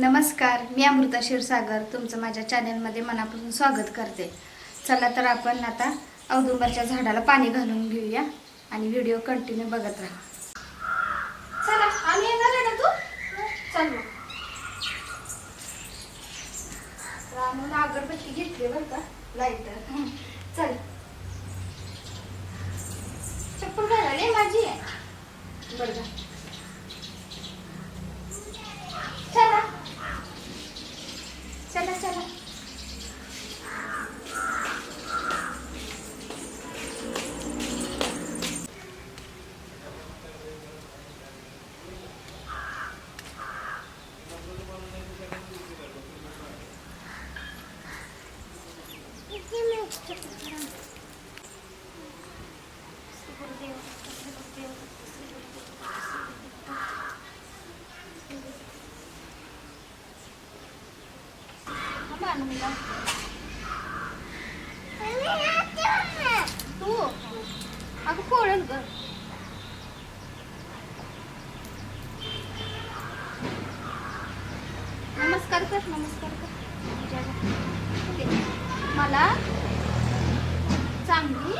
नमस्कार मी अमृता क्षीरसागर तुमचं माझ्या चॅनलमध्ये मनापासून स्वागत करते. चला तर आपण आता औदुंबरच्या झाडाला पाणी घालून घेऊया आणि व्हिडिओ कंटिन्यू बघत राहा. चला आम्ही येणार आहे ना तू? चल मग. अगरबत्ती घेतली बरं का? लाईटर चल चप्पल घालाले माझी आहे बरं का चला चला चला थांबा ना मुला. तू अगं पोळेल ग नमस्कार कर नमस्कार कर जय जय. मला चांगली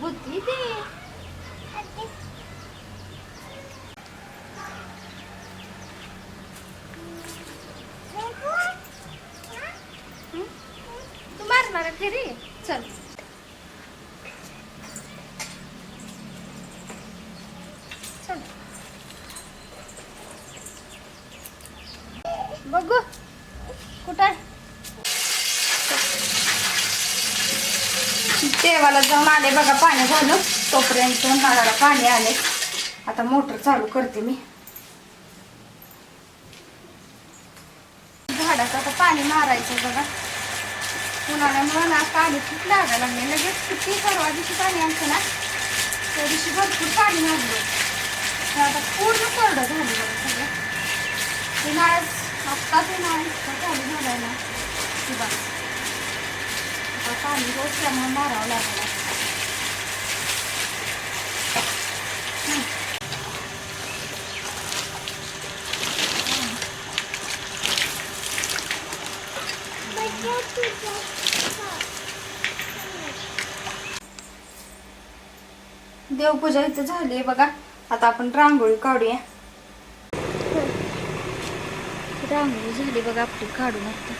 बुद्धी दे हं? तू मारणार रे. चल. चल. बघू. कुठं आहे? देवाला जाऊन आले बघा पाणी झालं. तोपर्यंत नळाला पाणी आले. आता मोटर चालू करते मी. झाडाचं आता पाणी मारायचं बघा. उन्हाळ्यामुळे ना पाणी खूप लागायला लागले. लगेच किती परवा दिवशी पाणी आणतं ना त्या दिवशी भरपूर पाणी मारलं. आता पूर्ण कोरडं झालं बघा सगळं. उन्हाळ्यात आत्ता ते नाही इतकं चालू झालंय ना की बस. आता पाणी रोज त्यामुळे मारावं लागलं. देवपूजा इथं झाली बघा. आता आपण रांगोळी काढूया. रांगोळी झाली बघा आपली काढून आता.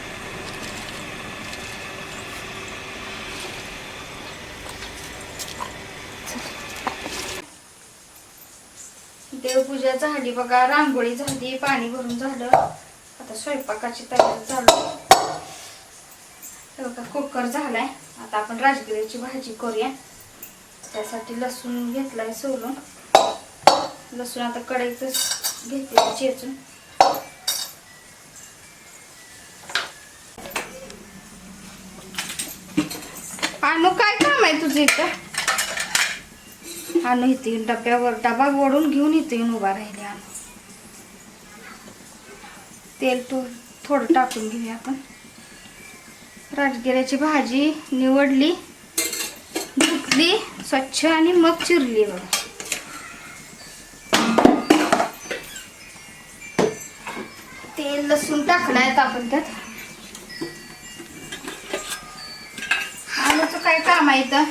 देवपूजा झाली बघा रांगोळी झाली पाणी भरून झालं. आता स्वयंपाकाची तयारी झाली हे बघा कुकर झालाय. आता आपण राजगिरीची भाजी करूया. त्यासाठी लसूण घेतलाय सोलून. लसूण आता कढईच घेतले चेचून. आणू काय काम आहे तुझं इथं? आणू इथे येऊन डब्यावर डबा ओढून घेऊन इथे येऊन उभा राहिले आणू तेल तो थोडं टाकून घेऊया आपण. राजगिऱ्याची भाजी निवडली धुतली स्वच्छ आणि मग चिरली बघा. तेल लसूण टाकलाय आपण त्यात. आलूचं काय काम आहे तर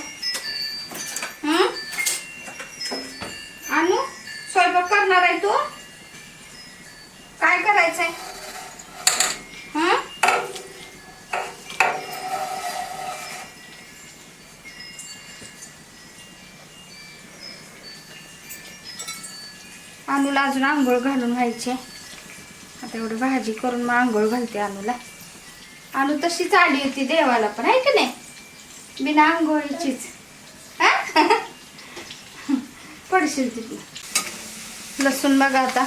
आणू? स्वयंपाक करणार आहे तू? काय करायचंय हं? अनुला अजून आंघोळ घालून व्हायचे आता एवढी भाजी करून मग आंघोळ घालते अनुला अनु तशीच आली होती देवाला पण आहे की नाही? बिना आंघोळीचीच. पडशील तिथे लसूण बघा आता.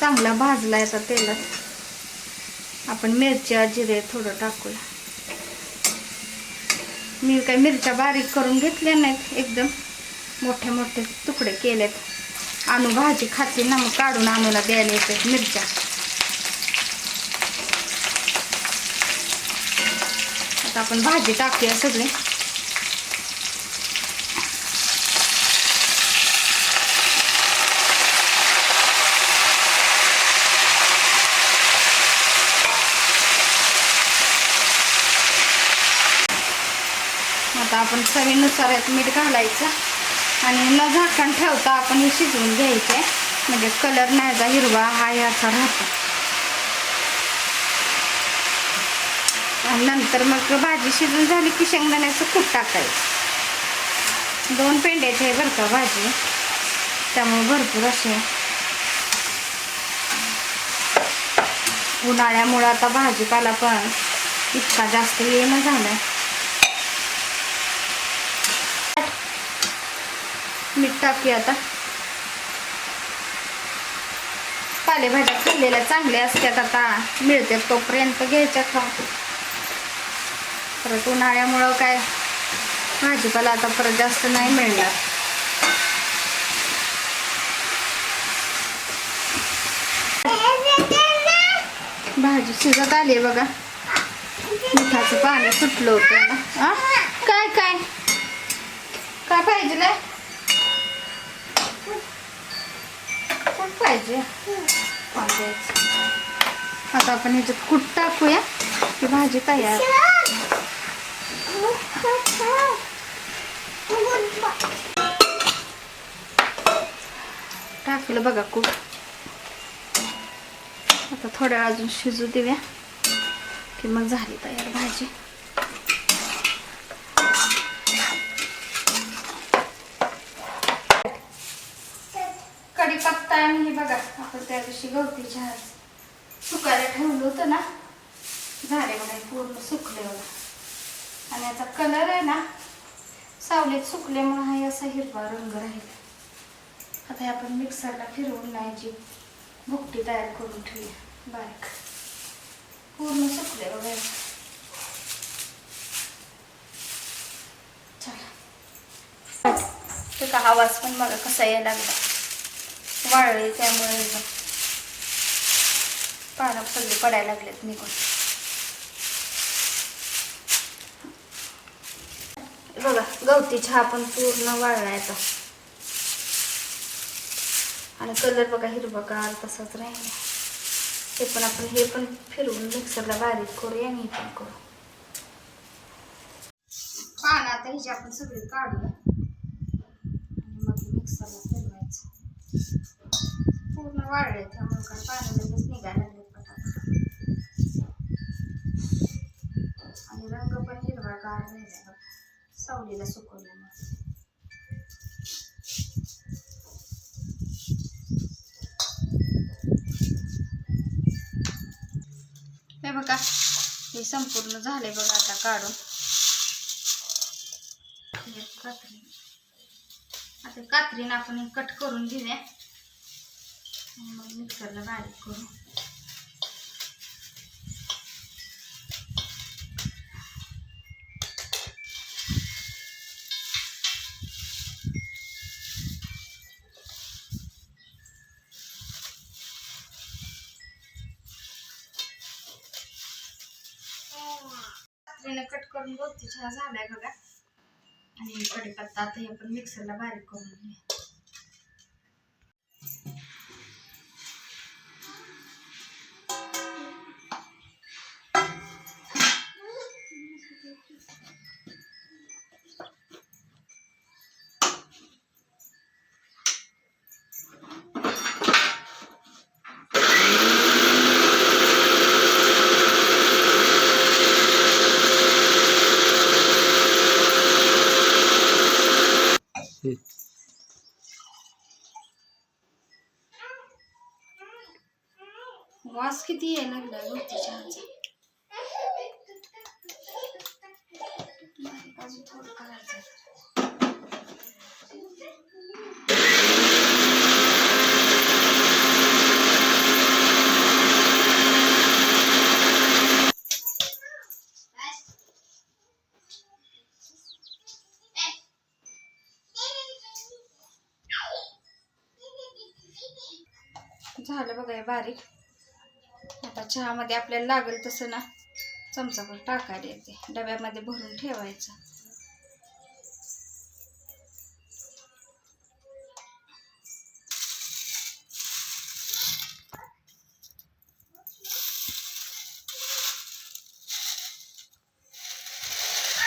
चांगला भाजला आता तेलात. आपण मिरच्या जिरे थोडं टाकूया. मी काही मिरच्या बारीक करून घेतल्या नाहीत एकदम मोठे मोठे तुकडे केलेत. आणू भाजी खाते ना मग काढून आणूला द्यायला येतात मिरच्या. आता आपण भाजी टाकूया सगळे. आता आपण नुसार मीठ घालायचं. आणि न झाकण ठेवता आपण हे शिजवून घ्यायचे. म्हणजे कलर नाही जा हिरवा हा याचा राहतो. नंतर मग भाजी शिजून झाली की शेंगदाण्याचं खूप टाकायचं. दोन पेंड्याची आहे बरं का भाजी. त्यामुळे भरपूर असे उन्हाळ्यामुळं आता भाजीपाला पण इतका जास्त येणं झालं मीठ टाकूया आता. पालेभाज्या खाल्लेल्या चांगल्या असतात आता. मिळते तोपर्यंत घ्यायच्या खा. परत उन्हाळ्यामुळं काय? भाजीपाला आता परत जास्त नाही मिळणार. भाजी शिजत आली आहे बघा. मिठाचं पाणी सुटलं होतं. ना काय काय? काय पाहिजे ना काय पाहिजे. आता आपण ह्याच्यात कूट टाकूया. की भाजी तयार. टाकलं बघा कूट. आता थोड्या अजून शिजू देऊया. की मग झाली तयार भाजी. कढीपत्ता आणि हे बघा आपण त्या दिवशी गवती चहा सुकायला ठेवलं होतं ना झाले बघा पूर्ण सुकले बघा. आणि याचा कलर आहे ना सावलीत सुकल्यामुळे हा असा हिरवा रंग राहील. आता हे आपण मिक्सरला फिरवून नाही जी भुकटी तयार करून ठेवूया. बारीक. पूर्ण सुकले बघा. चला. ते आवाज पण मला कसा यायला लागला. वाळले त्यामुळे पानं सगळे पडायला लागलेत निघून. बघा गवती चहा पण पूर्ण वाळला आणि कलर बघा हिरवागार तसाच राहील. ते पण आपण हे पण फिरवून मिक्सरला बारीक करूया आणि हे पण करू. पानं आता ह्याची आपण सगळी काढूया. वाढले त्यामुळे काय पाणी लगेच निघायला लागले पटापट. आणि रंग पण हिरवागार राहिला सावलीला सुकवल्यामुळे हे बघा हे संपूर्ण झाले बघा आता काढून. आता कात्रीनं आपण कट करून घेऊया. मग मिक्सरला बारीक करू कट करून गोष्टी छान झाल्या बघा. आणि कढीपत्ता आता हे पण मिक्सरला बारीक करून घेऊया. वास किती यायला लागला गवती तिच्या अजून थोडं करायचं. झालं बघा बारीक. आता चहामध्ये आपल्याला लागेल तसं ना चमचाभर टाकायला येते. डब्यामध्ये भरून ठेवायचं.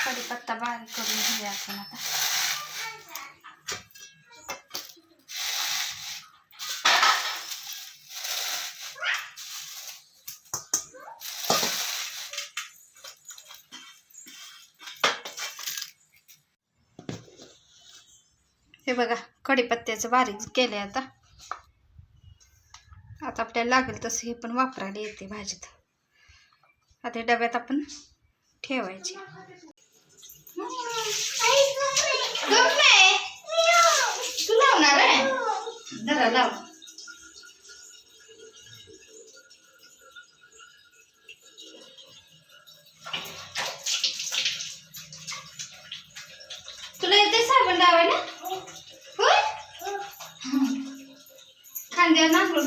कढीपत्ता बारीक करून घेऊया आपण आता. हे बघा कढीपत्त्याचं बारीक आहे आता. आता आपल्याला लागेल तसं हे पण वापरायला येते भाजीत. आता हे डब्यात आपण ठेवायचे. तू लावणार आहे? जरा लाव.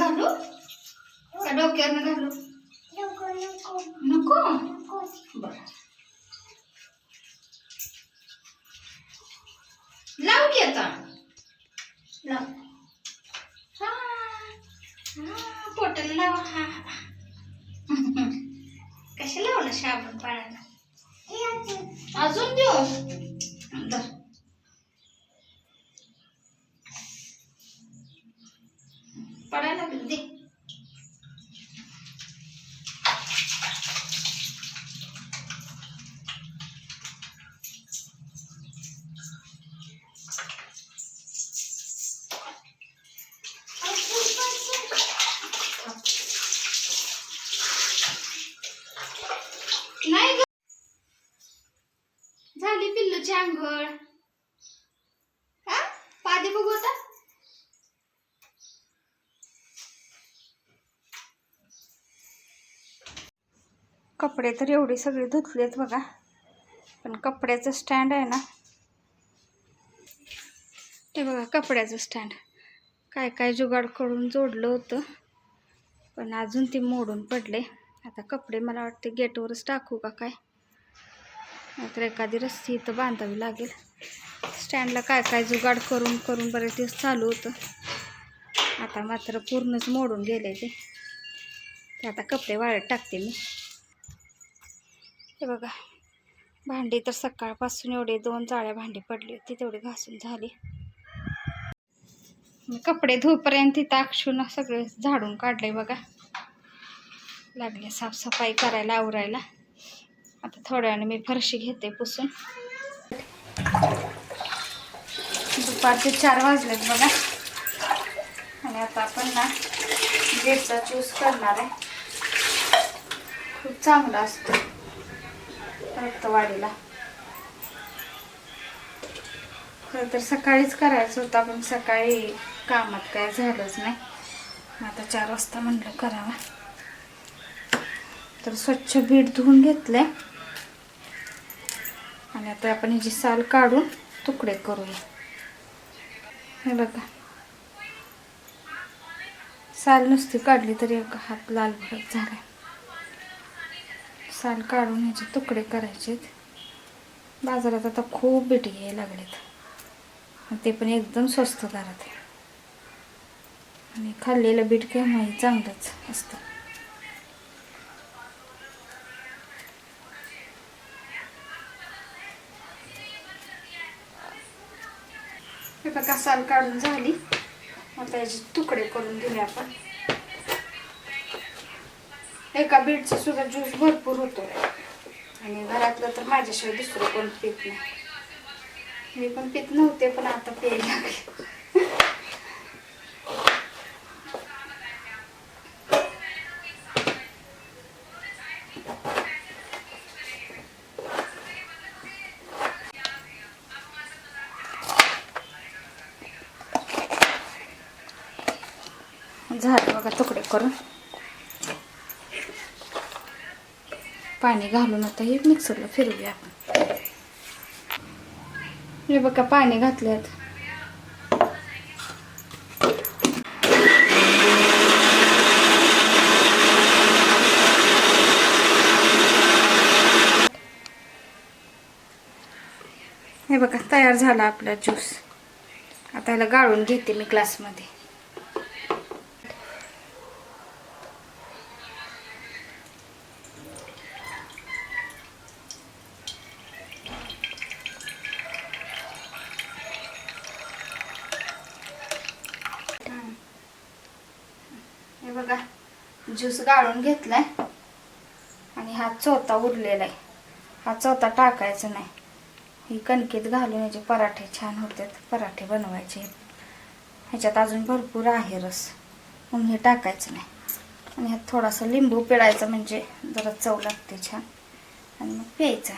घालू? का डोक्यावर घालू? नको? बरं. लाव की आता. लाव. हा. हा पोटाला लाव. हा कशा लावलं साबण पाण्याला अजून. देऊ धर. पडायला लागलं दे नाही ग झाली पिल्लूची आंघोळ. हा? पादी बघू आता. कपडे तर एवढे सगळे धुतलेत बघा. पण कपड्याचं स्टँड आहे ना. ते बघा कपड्याचं स्टँड. काय काय जुगाड करून जोडलं होतं. पण अजून ते मोडून पडले. आता कपडे मला वाटते गेटवरच टाकू का काय? नाहीतर एखादी रस्सी इथं बांधावी लागेल. स्टँडला काय काय जुगाड करून करून बरेच दिवस चालू होतं. आता मात्र पूर्णच मोडून गेले ते. ते आता कपडे वाळत टाकते मी. हे बघा भांडी तर सकाळपासून एवढे दोन जाळ्या भांडी पडली होती तेवढी घासून झाली. कपडे धुपर्यंत तिथं अक्षून सगळे झाडून काढले बघा. लागले साफसफाई करायला आवरायला. आता थोड्या मी फरशी घेते पुसून. दुपारचे चार वाजलेत बघा. आणि आता आपण ना गेटचा ज्यूस करणार आहे. खूप चांगला असतो रक्तवाढीला. खरं तर सकाळीच करायचं होतं पण सकाळी कामात काय झालंच नाही. आता चार वाजता म्हणलं करावा. तर स्वच्छ बीट धुवून घेतले तर आपण ह्याची साल काढून तुकडे करूया. हे बघा. साल नुसती काढली तरी एक हात लाल भडक झाला साल काढून ह्याचे तुकडे करायचेत. बाजारात आता खूप बिटी घ्यायला लागलेत. ते पण एकदम स्वस्त दारात आहे. आणि खाल्लेलं बीट केव्हाही चांगलंच असतं. हे बघा साल काढून झाली. आता याचे तुकडे करून दिले आपण. एका बीटचा सुद्धा ज्यूस भरपूर होतो आणि घरातलं तर माझ्याशिवाय दुसरं कोण पित नाही. मी पण पित नव्हते पण आता प्यायला लागले. झालं बघा तुकडे करून. पाणी घालून आता हे मिक्सरला फिरवूया आपण. हे बघा पाणी घातल्यात. हे बघा तयार झाला आपला ज्यूस. आता याला गाळून घेते मी ग्लासमध्ये ज्यूस गाळून घेतलाय. आणि हा चौथा उरलेला आहे हा चौथा टाकायचा नाही. ही कणकेत घालून याचे पराठे छान होतात. पराठे बनवायचे. ह्याच्यात अजून भरपूर आहे रस. म्हणून हे टाकायचं नाही. आणि ह्यात थोडासा लिंबू पिळायचा म्हणजे जरा चव लागते छान. आणि मग प्यायचा.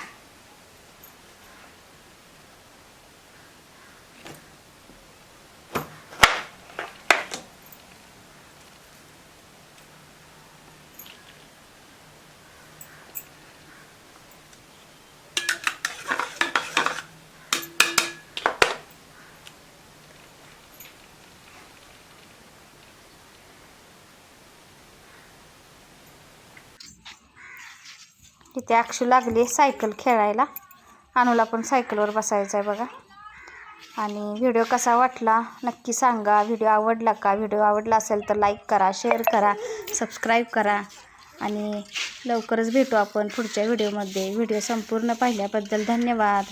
इथे अक्षू लागली सायकल खेळायला. अनुला पण सायकलवर बसायचं आहे बघा. आणि व्हिडिओ कसा वाटला नक्की सांगा. व्हिडिओ आवडला का? व्हिडिओ आवडला असेल तर लाईक करा शेअर करा सबस्क्राईब करा. आणि लवकरच भेटू आपण पुढच्या व्हिडिओमध्ये व्हिडिओ संपूर्ण पाहिल्याबद्दल धन्यवाद.